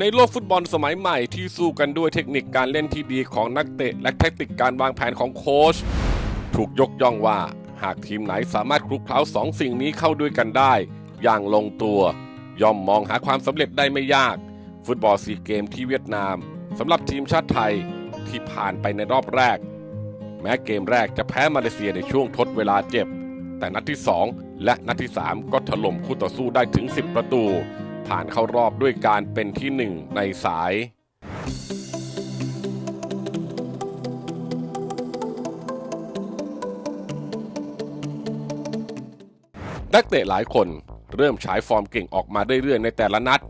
ในโลกฟุตบอลสมัยใหม่ที่สู้กันด้วยเทคนิคการเล่นที่ดีของนักเตะ และแทคติกการวางแผนของโค้ชถูกยกย่องว่า หากทีมไหนสามารถคลุกเคล้าสองสิ่งนี้เข้าด้วยกันได้ อย่างลงตัว ย่อมมองหาความสำเร็จได้ไม่ยาก ฟุตบอลซีเกมที่เวียดนามสำหรับทีมชาติไทยที่ผ่านไปในรอบแรก แม้เกมแรกจะแพ้มาเลเซียในช่วงทดเวลาเจ็บ แต่นัดที่ 2 และนัดที่ 3 ก็ถล่มคู่ต่อสู้ได้ถึง 10 ประตู ผ่านเข้ารอบด้วยการเป็นที่1ในสายนักเตะหลายคนเริ่มฉายฟอร์มเก่งออกมาเรื่อยๆในแต่ละนัด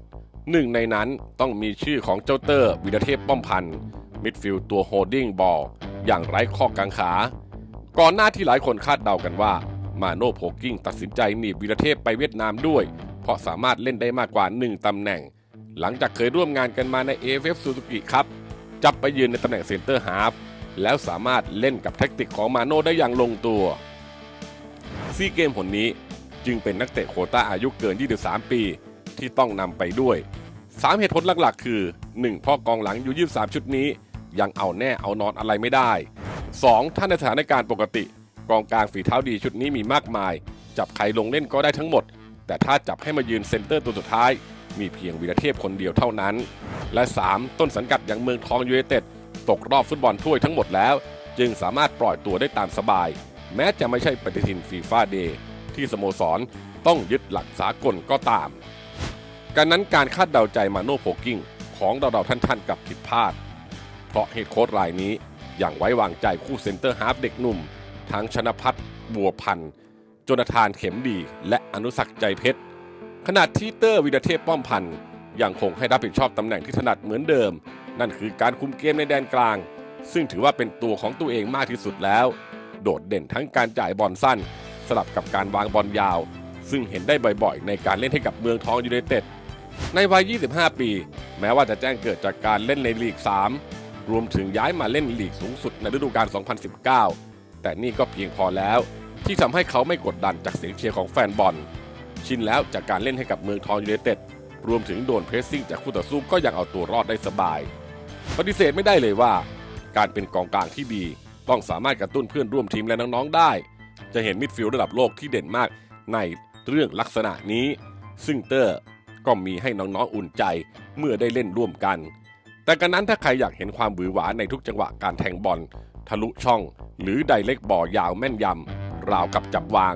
หนึ่งในนั้นต้องมีชื่อของเจ้าเตอร์วิรเทพป้อมพันธ์มิดฟิลด์ตัวโฮดดิ้งบอลอย่างไร้ข้อกังขา ก่อนหน้าที่หลายคนคาดเดากันว่า มาโน่โพกิ้งตัดสินใจหนีบวิรเทพไปเวียดนามด้วย เพราะสามารถเล่นได้มากกว่า 1 ตำแหน่ง หลังจากเคยร่วมงานกันมาใน AFF Suzuki ครับจับไปยืนในตำแหน่งเซนเตอร์ฮาฟแล้วสามารถเล่นกับแท็กติกของมาโน่ได้อย่างลงตัวซีเกมผลนี้จึงเป็นนักเตะโคต้าอายุเกิน 23 ปีที่ต้องนำไปด้วย 3 เหตุผลหลักๆ คือ 1. เพ่อกองหลังอยู่ 23 ชุดนี้ ยังเอาแน่เอานอนอะไรไม่ได้ 2. ถ้าในสถานการณ์ปกติ กองกลางฝีเท้าดีชุดนี้มีมากมาย จับใครลงเล่นก็ได้ทั้งหมด แต่ถ้าจับให้มายืนเซนเตอร์ตัวสุดท้าย มีเพียงวีรเทพคนเดียวเท่านั้น และ 3. ต้นสังกัดอย่างเมืองทองยูไนเต็ดตกรอบฟุตบอลถ้วยทั้งหมดแล้ว จึงสามารถปล่อยตัวได้ตามสบาย แม้จะไม่ใช่ปฏิทินฟีฟ่าเดย์ที่สโมสรต้องยึดหลักสากลก็ตามการนั้นการคาดเดาใจมาโน่โพกิ้งของเราๆท่านๆกับผิดพลาด เพราะเฮดโค้ชรายนี้อย่างไว้วางใจคู่เซนเตอร์ฮาร์ฟเด็กหนุ่ม ทั้งชนะพัฒน์บัวพันธ์ จนทานเข็มดี และอนุสักใจเพชร ขณะที่เตอร์วิดเทพป้อมพันธ์ยังคงให้รับผิดชอบตำแหน่งที่ถนัดเหมือนเดิม นั่นคือการคุมเกมในแดนกลาง ซึ่งถือว่าเป็นตัวของตัวเองมากที่สุดแล้ว โดดเด่นทั้งการจ่ายบอลสั้น สลับกับการวางบอลยาว ซึ่งเห็นได้บ่อยๆ ในการเล่นให้กับเมืองทองยูไนเต็ดในวัย 25 ปี แม้ว่าจะแจ้งเกิดจากการเล่นในลีก 3 รวมถึงย้ายมาเล่นลีกสูงสุดในฤดูกาล 2019 แต่นี่ก็เพียงพอแล้ว ที่ทำให้เขาไม่กดดันจากเสียงเชียร์ของแฟนบอล ชินแล้วจากการเล่นให้กับเมืองทองยูไนเต็ดรวมถึงโดนเพรสซิ่งจากคู่ต่อสู้ก็ยังเอาตัวรอดได้สบาย ปฏิเสธไม่ได้เลยว่า การเป็นกองกลางที่ดี ต้องสามารถกระตุ้นเพื่อนร่วมทีมและน้องๆได้ จะเห็นมิดฟิลด์ระดับโลกที่เด่นมากในเรื่องลักษณะนี้ ซึ่งเตอร์ก็มีให้น้องๆอุ่นใจเมื่อได้เล่นร่วมกัน แต่กันนั้นถ้าใครอยากเห็นความหวือหวาในทุกจังหวะการแทงบอลทะลุช่อง หรือไดเล็กบ่อยาวแม่นยำ ราวกับจับวาง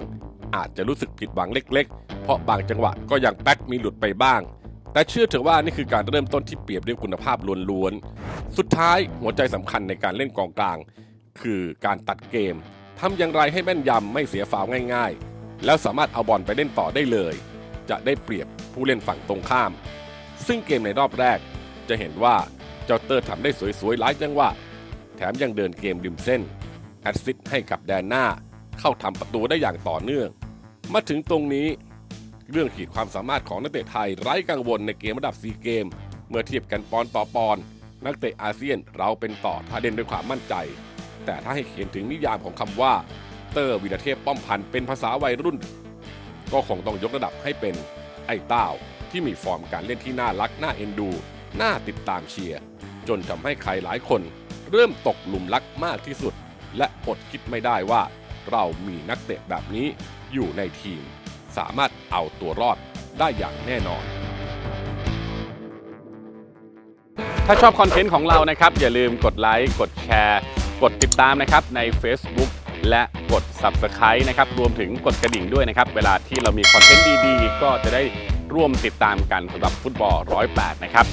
อาจจะรู้สึกผิดหวังเล็ก ๆ เพราะบางจังหวะก็ยังแป๊กมีหลุดไปบ้าง แต่เชื่อเถอะว่านี่คือการเริ่มต้นที่เปรียบด้วยคุณภาพล้วนๆ สุดท้ายหัวใจสำคัญในการเล่นกองกลาง คือการตัดเกมทำอย่างไรให้แม่นยำไม่เสียฟาวง่ายๆ แล้วสามารถเอาบอลไปเล่นต่อได้เลย จะได้เปรียบผู้เล่นฝั่งตรงข้าม ซึ่งเกมในรอบแรก จะเห็นว่าเจ้าเตอร์ทำได้สวยๆหลายจังหวะแถมยังเดินเกมริมเส้นแอดซิสต์ให้กับแดนหน้า เข้าทำประตูได้อย่างต่อเนื่อง มาถึงตรงนี้ เรื่องขีดความสามารถของนักเตะไทยไร้กังวลในเกมระดับซีเกม เมื่อเทียบกันปอนต่อปอนนักเตะอาเซียนเราเป็นต่อถ้าเด่นด้วยความมั่นใจ แต่ถ้าให้เขียนถึงนิยามของคำว่า เตอร์วิรเทพป้อมพันเป็นภาษาวัยรุ่น ก็คงต้องยกระดับให้เป็นไอ้เต้าที่มีฟอร์มการเล่นที่น่ารักน่าเอ็นดู น่าติดตามเชียร์จนทำให้ใครหลายคน เริ่มตกหลุมรักมากที่สุด และอดคิดไม่ได้ว่า เรามีนักเตะแบบนี้อยู่ในทีม สามารถเอาตัวรอดได้อย่างแน่นอน ถ้าชอบคอนเทนต์ของเรานะครับ อย่าลืมกดไลค์ กดแชร์ กดติดตามนะครับใน Facebook และกด Subscribe นะครับ รวมถึงกดกระดิ่งด้วยนะครับ เวลาที่เรามีคอนเทนต์ดีๆ ก็จะได้ร่วมติดตามกันสำหรับฟุตบอล 108 นะครับ